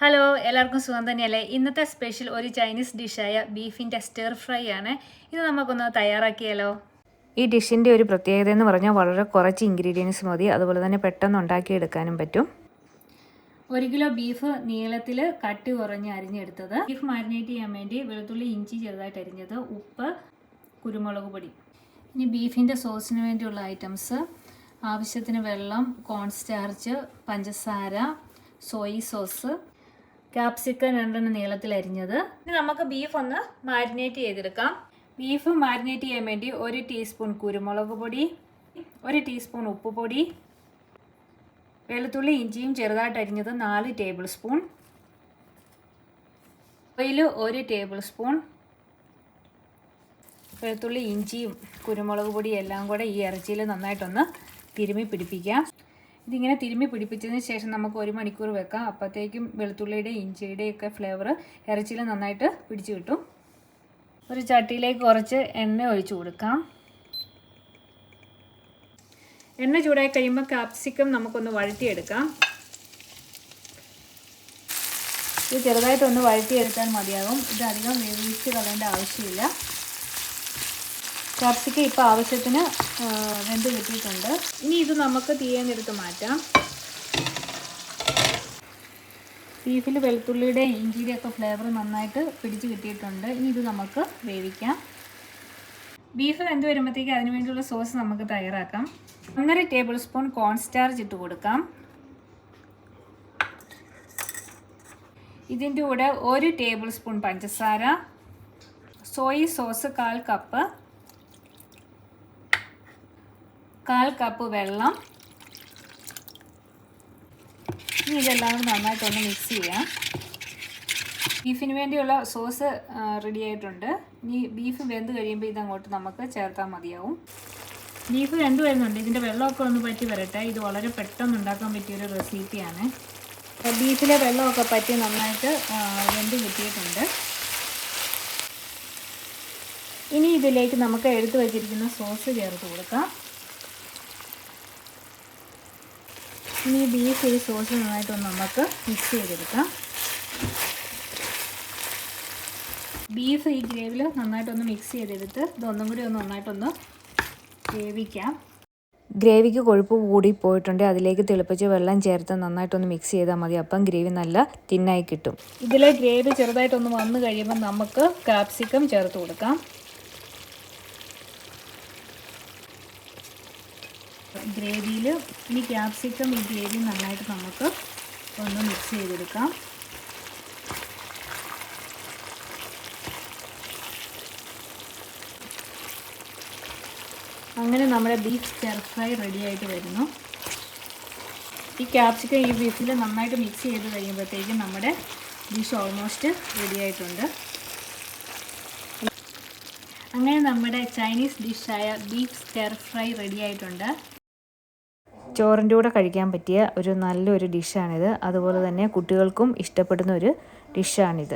Hello എല്ലാവർക്കും സുഖം തന്നെയല്ലേ? ഇന്നത്തെ സ്പെഷ്യൽ ഒരു ചൈനീസ് ഡിഷായ ബീഫിന്റെ സ്റ്റെർ ഫ്രൈ ആണ്. ഇത് നമുക്കൊന്ന് തയ്യാറാക്കിയാലോ? ഈ ഡിഷിന്റെ ഒരു പ്രത്യേകത എന്ന് പറഞ്ഞാൽ വളരെ കുറച്ച് ഇൻഗ്രീഡിയൻസ് മതി. അതുപോലെ തന്നെ പെട്ടെന്ന് ഉണ്ടാക്കിയെടുക്കാനും പറ്റും. ഒരു കിലോ ബീഫ് നീളത്തിൽ കട്ടി കുറഞ്ഞ് അരിഞ്ഞെടുത്തത്. ബീഫ് മാരിനേറ്റ് ചെയ്യാൻ വേണ്ടി വെളുത്തുള്ളി ഇഞ്ചി ചെറുതായിട്ട് അരിഞ്ഞത്. ഉപ്പ് കുരുമുളക് പൊടി. ഇനി ബീഫിന്റെ സോസിന് വേണ്ടിയുള്ള ഐറ്റംസ് ആവശ്യത്തിന് വെള്ളം കോൺസ്റ്റാർച്ച് പഞ്ചസാര സോയി സോസ് ക്യാപ്സിക്കം രണ്ടെണ്ണം നീളത്തിൽ അരിഞ്ഞത് ഇനി നമുക്ക് ബീഫ് ഒന്ന് മാരിനേറ്റ് ചെയ്തെടുക്കാം. ബീഫ് മാരിനേറ്റ് ചെയ്യാൻ വേണ്ടി ഒരു ടീസ്പൂൺ കുരുമുളക് പൊടി ഒരു ടീസ്പൂൺ ഉപ്പുപൊടി വെളുത്തുള്ളി ഇഞ്ചിയും ചെറുതായിട്ട് അരിഞ്ഞത് നാല് ടേബിൾ സ്പൂൺ ഓയിൽ ഒരു ടേബിൾ സ്പൂൺ വെളുത്തുള്ളി ഇഞ്ചിയും കുരുമുളക് പൊടിയും എല്ലാം കൂടെ ഈ ഇറച്ചിയിൽ നന്നായിട്ടൊന്ന് തിരുമ്മി പിടിപ്പിക്കാം. ഇതിങ്ങനെ തിരുമ്മി പിടിപ്പിച്ചതിന് ശേഷം നമുക്ക് ഒരു മണിക്കൂർ വെക്കാം. അപ്പോഴത്തേക്കും വെളുത്തുള്ളിയുടെ ഇഞ്ചിയുടെയും ഒക്കെ ഫ്ലേവർ ഇറച്ചിയിൽ നന്നായിട്ട് പിടിച്ചു കിട്ടും. ഒരു ചട്ടിയിലേക്ക് കുറച്ച് എണ്ണ ഒഴിച്ചു കൊടുക്കാം. എണ്ണ ചൂടായി കഴിയുമ്പോൾ കാപ്സിക്കം നമുക്കൊന്ന് വഴറ്റിയെടുക്കാം. ഇത് ചെറുതായിട്ടൊന്ന് വഴറ്റിയെടുത്താൽ മതിയാകും. ഇത് അധികം വേവിച്ച് കളയേണ്ട ആവശ്യമില്ല. കാപ്സിക്കം ഇപ്പോൾ ആവശ്യത്തിന് വെന്ത് കിട്ടിയിട്ടുണ്ട്. ഇനി ഇത് നമുക്ക് തീയെന്നെടുത്ത് മാറ്റാം. ബീഫിൽ വെളുത്തുള്ളിയുടെ ഇഞ്ചിയുടെ ഒക്കെ ഫ്ലേവർ നന്നായിട്ട് പിടിച്ച് കിട്ടിയിട്ടുണ്ട്. ഇനി ഇത് നമുക്ക് വേവിക്കാം. ബീഫ് വെന്ത് വരുമ്പോഴത്തേക്ക് അതിന് വേണ്ടിയുള്ള സോസ് നമുക്ക് തയ്യാറാക്കാം. ഒന്നര ടേബിൾ സ്പൂൺ കോൺ സ്റ്റാർച്ച് ഇട്ട് കൊടുക്കാം. ഇതിന്റെ കൂടെ ഒരു ടേബിൾ സ്പൂൺ പഞ്ചസാര സോയി സോസ് കാൽ കപ്പ് കാൽ കപ്പ് വെള്ളം. ഇനി ഇതെല്ലാം കൂടി നന്നായിട്ടൊന്ന് മിക്സ് ചെയ്യാം. ബീഫിന് വേണ്ടിയുള്ള സോസ് റെഡി ആയിട്ടുണ്ട്. ഇനി ബീഫ് വെന്ത് കഴിയുമ്പോൾ ഇതങ്ങോട്ട് നമുക്ക് ചേർത്താൽ മതിയാവും. ബീഫ് വെന്ത് വരുന്നുണ്ട്. ഇതിന്റെ വെള്ളമൊക്കെ ഒന്ന് പറ്റി വരട്ടെ. ഇത് വളരെ പെട്ടെന്ന് ഉണ്ടാക്കാൻ പറ്റിയൊരു റെസിപ്പിയാണ് ബീഫിലെ വെള്ളമൊക്കെ പറ്റി നന്നായിട്ട് വെന്ത് കിട്ടിയിട്ടുണ്ട്. ഇനി ഇതിലേക്ക് നമുക്ക് എടുത്തു വച്ചിരിക്കുന്ന സോസ് ചേർത്ത് കൊടുക്കാം. ഇനി ബീഫ് ഈ സോസ് നന്നായിട്ടൊന്ന് നമുക്ക് മിക്സ് ചെയ്തെടുക്കാം. ബീഫ് ഈ ഗ്രേവിയിൽ നന്നായിട്ടൊന്ന് മിക്സ് ചെയ്തെടുത്ത് ഇതൊന്നും കൂടി ഒന്ന് നന്നായിട്ടൊന്ന് വേവിക്കാം. ഗ്രേവിക്ക് കൊഴുപ്പ് കൂടി പോയിട്ടുണ്ട്. അതിലേക്ക് തിളപ്പിച്ച് വെള്ളം ചേർത്ത് നന്നായിട്ടൊന്ന് മിക്സ് ചെയ്താൽ മതി. അപ്പം ഗ്രേവി നല്ല തിന്നായി കിട്ടും. ഇതിലെ ഗ്രേവി ചെറുതായിട്ടൊന്ന് വന്നു കഴിയുമ്പോൾ നമുക്ക് കാപ്സിക്കം ചേർത്ത് കൊടുക്കാം. ഗ്രേവിയിൽ ഇനി ക്യാപ്സിക്കം ഈ ഗ്രേവി നന്നായിട്ട് നമുക്ക് ഒന്ന് മിക്സ് ചെയ്തെടുക്കാം. അങ്ങനെ നമ്മുടെ ബീഫ് സ്റ്റർ ഫ്രൈ റെഡി ആയിട്ട് വരുന്നു. ഈ ക്യാപ്സിക്കം ഈ ബീഫിൽ നന്നായിട്ട് മിക്സ് ചെയ്ത് കഴിയുമ്പോഴത്തേക്കും നമ്മുടെ ഡിഷ് ഓൾമോസ്റ്റ് റെഡി ആയിട്ടുണ്ട്. അങ്ങനെ നമ്മുടെ ചൈനീസ് ഡിഷായ ബീഫ് സ്റ്റർ ഫ്രൈ റെഡി ആയിട്ടുണ്ട്. ചോറിന്റെ കൂടെ കഴിക്കാൻ പറ്റിയ ഒരു നല്ലൊരു ഡിഷാണിത്. അതുപോലെ തന്നെ കുട്ടികൾക്കും ഇഷ്ടപ്പെടുന്ന ഒരു ഡിഷാണിത്.